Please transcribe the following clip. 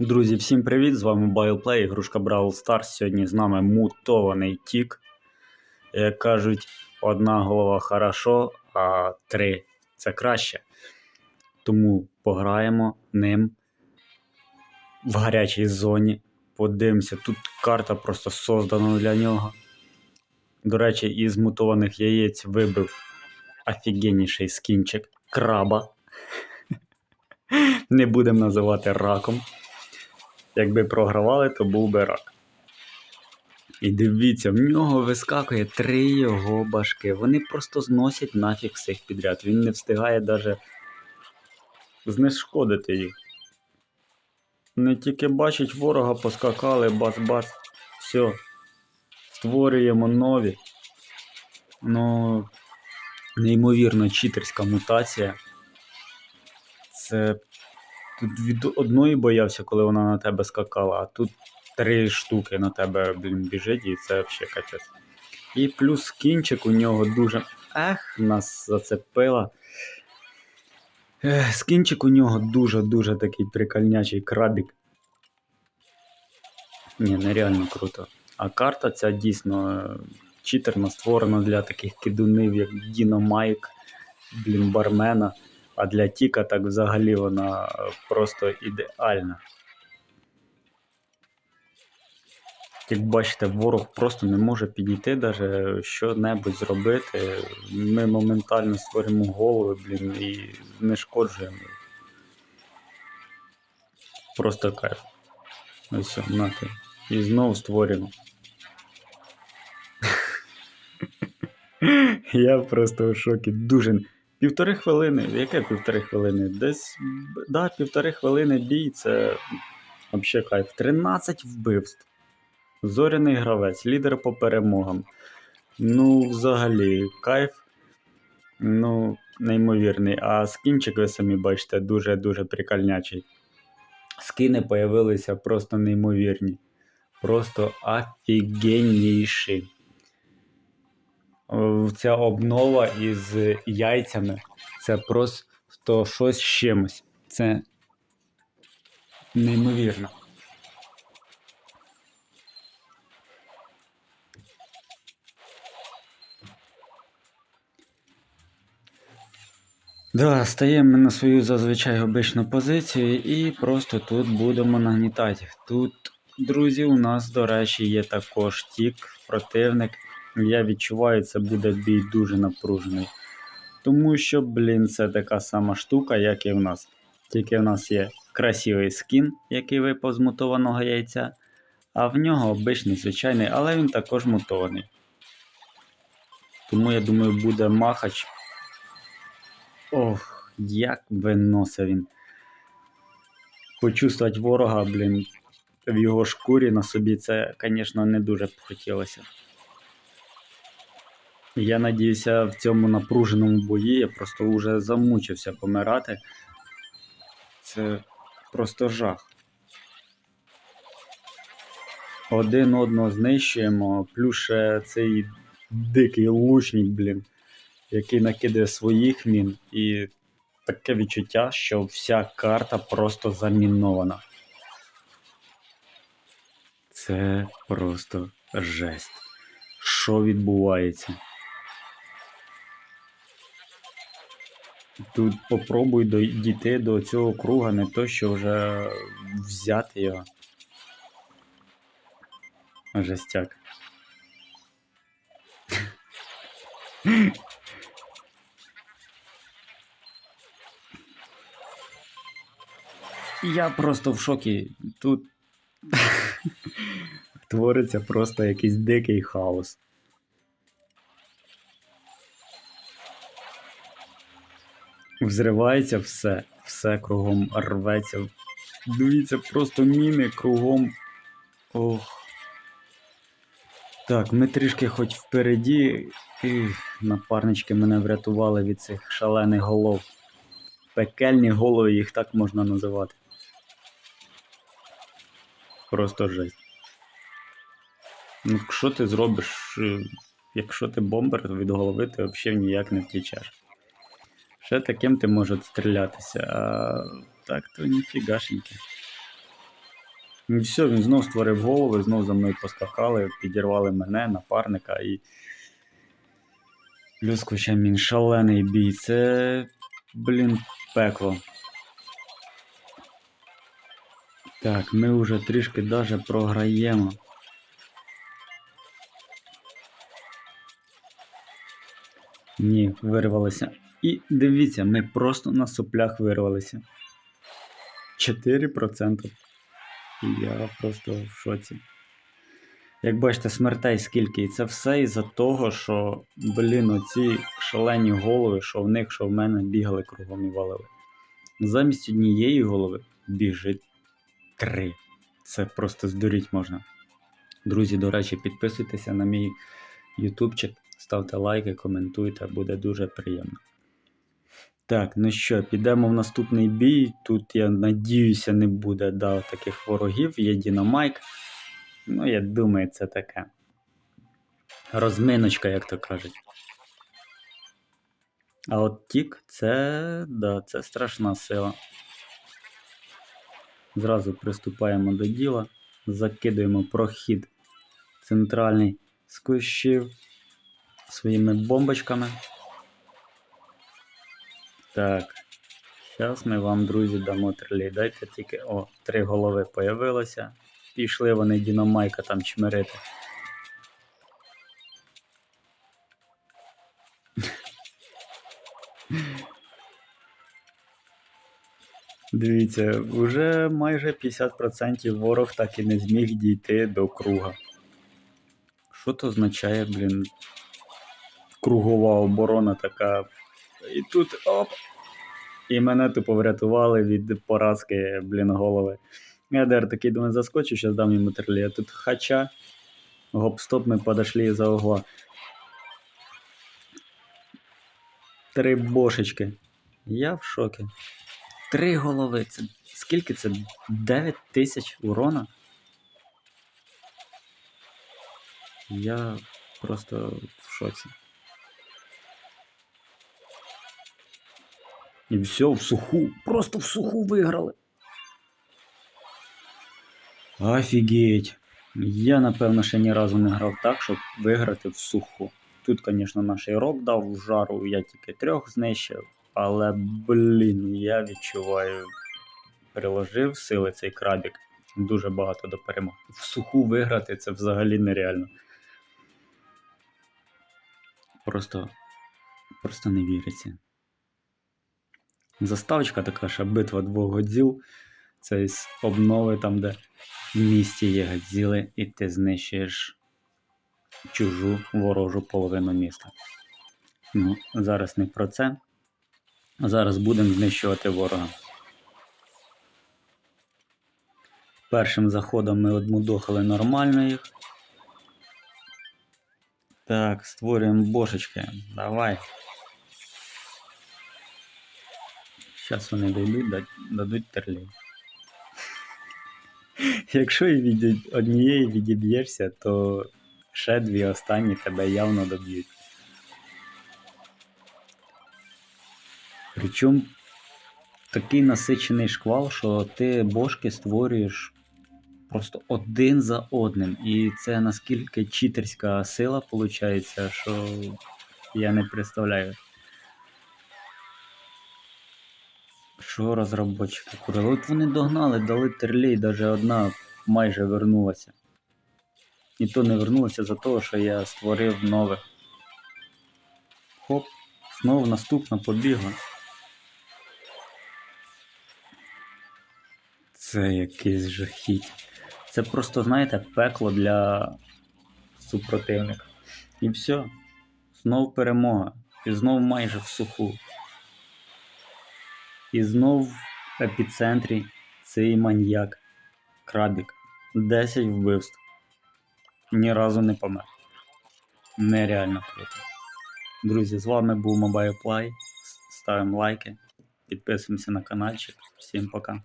Друзі, всім привіт! З вами BioPlay, ігрушка Brawl Stars. Сьогодні з нами мутований тік. Як кажуть, одна голова хорошо, а три це краще. Тому пограємо ним в гарячій зоні. Подивимося, тут карта просто создана для нього. До речі, із мутованих яєць вибив офігенніший скінчик краба. Не будемо називати раком. Якби програвали, то був би рак. І дивіться, в нього вискакує три його башки. Вони просто зносять нафіг всіх підряд. Він не встигає навіть знешкодити їх. Не тільки бачить ворога, поскакали, бац-бац. Все. Створюємо нові. Ну, неймовірно читерська мутація. Це Тут від одної боявся, коли вона на тебе скакала, а тут три штуки на тебе блін, біжить, і це взагалі капець. І плюс кінчик у нього дуже. Ех, нас зацепила. Скінчик у нього дуже-дуже такий прикольнячий крабік. Ні, нереально круто. А карта ця дійсно е, читерна, створена для таких кидунів, як Діно Майк, блін, бармена. А для Тіка так взагалі вона е, просто ідеальна. Як бачите, ворог просто не може підійти, навіть що-небудь зробити. Ми моментально створюємо голови, блін, і знешкоджуємо. Просто кайф. Ось все, нати. І знову створюємо. Я просто в шокі. Дуже. Півтори хвилини. Яке півтори хвилини? Десь да, півтори хвилини бій це взагалі кайф. 13 вбивств. Зоряний гравець, лідер по перемогам. Ну, взагалі, кайф. Ну, неймовірний. А скінчик, ви самі бачите, дуже-дуже прикольнячий. Скини появилися просто неймовірні. Просто офігенніші ця обнова із яйцями це просто щось з чимось. Це неймовірно. Да, стаємо на свою зазвичай обичну позицію і просто тут будемо нагнітати. Тут, друзі, у нас, до речі, є також тік, противник. Я відчуваю, це буде бій дуже напружений. Тому що, блін, це така сама штука, як і в нас. Тільки в нас є красивий скін, який випав з мутованого яйця, а в нього обичний звичайний, але він також мутований. Тому я думаю, буде махач. Ох, як виносив він. Почувствувати ворога, блін, в його шкурі на собі це, звісно, не дуже б хотілося. Я надіюся, в цьому напруженому бої я просто вже замучився помирати. Це просто жах. Один одного знищуємо, плюс ще цей дикий лучник, блін, який накидає своїх мін, і таке відчуття, що вся карта просто замінована. Це просто жесть. Що відбувається? Тут попробуй дійти до цього круга, не то що вже взяти його. Жестяк. Я просто в шокі. Тут твориться просто якийсь дикий хаос. Взривається все, все кругом рветься. Дивіться, просто міни кругом. Ох. Так, ми трішки хоч впереді. І напарнички мене врятували від цих шалених голов. Пекельні голови їх так можна називати. Просто жесть. Ну, що ти зробиш, е, якщо ти бомбер від голови, ти взагалі ніяк не втічеш. Ще таким ти може стрілятися, а так то ніфігашеньки. І все, він знов створив голови, знов за мною поскакали, підірвали мене, напарника і. Плюс хоча він шалений бій. Це, блін, пекло. Так, ми вже трішки даже програємо. Ні, вирвалися. І дивіться, ми просто на соплях вирвалися. 4%. Я просто в шоці. Як бачите, смертей скільки. І це все із-за того, що, блін, оці шалені голови, що в них, що в мене бігали кругом і валили. Замість однієї голови біжить три. Це просто здуріть можна. Друзі, до речі, підписуйтеся на мій ютубчик, ставте лайки, коментуйте, буде дуже приємно. Так, ну що, підемо в наступний бій. Тут, я надіюся, не буде да, таких ворогів. Є Дінамайк. Ну, я думаю, це таке. Розминочка, як то кажуть. А от Тік це, да, це страшна сила. Зразу приступаємо до діла, закидуємо прохід центральний з кущів своїми бомбочками. Так. Зараз ми вам, друзі, дамо трилей. Дайте тільки. О, три голови появилося. Пішли вони Дінамайка там чмирити. Дивіться, вже майже 50% ворог так і не зміг дійти до круга. Що то означає, блін, кругова оборона така. І тут оп! І мене тупо врятували від поразки, блін, голови. Я дер такий думаю, заскочу, зараз дам йому трилі. А тут хача. Гоп-стоп, ми подошли за угла. Три бошечки. Я в шокі. Три голови. Це скільки це? 9 тисяч урона? Я просто в шоці. І все, в суху. Просто в суху виграли. Офігеть. Я, напевно, ще ні разу не грав так, щоб виграти в суху. Тут, звісно, наш ірок дав в жару, я тільки трьох знищив, але, блін, я відчуваю, приложив сили цей крабік. Дуже багато до перемог. В суху виграти це взагалі нереально. Просто, просто не віриться. Заставочка така, що битва двох годзіл. Це із обнови там, де в місті є годзіли, і ти знищуєш чужу ворожу половину міста. Ну, зараз не про це. Зараз будемо знищувати ворога. Першим заходом ми одмудохали нормально їх. Так, створюємо бошечки. Давай. Зараз вони дійдуть, дадуть терлі. Якщо від однієї відіб'єшся, то ще дві останні тебе явно доб'ють. Причому такий насичений шквал, що ти бошки створюєш просто один за одним. І це наскільки читерська сила виходить, що я не представляю. Що розробочики курили? От вони догнали, дали терлі, навіть одна майже вернулася. І то не вернулася за того, що я створив нове. Хоп, знову наступна побігла. Це якийсь жахіть. Це просто, знаєте, пекло для супротивника. І все. Знов перемога. І знов майже в суху. І знов в епіцентрі цей маньяк. Крабік. 10 вбивств. Ні разу не помер. Нереально круто. Друзі, з вами був Mobile Ставимо лайки, підписуємося на каналчик. Всім пока.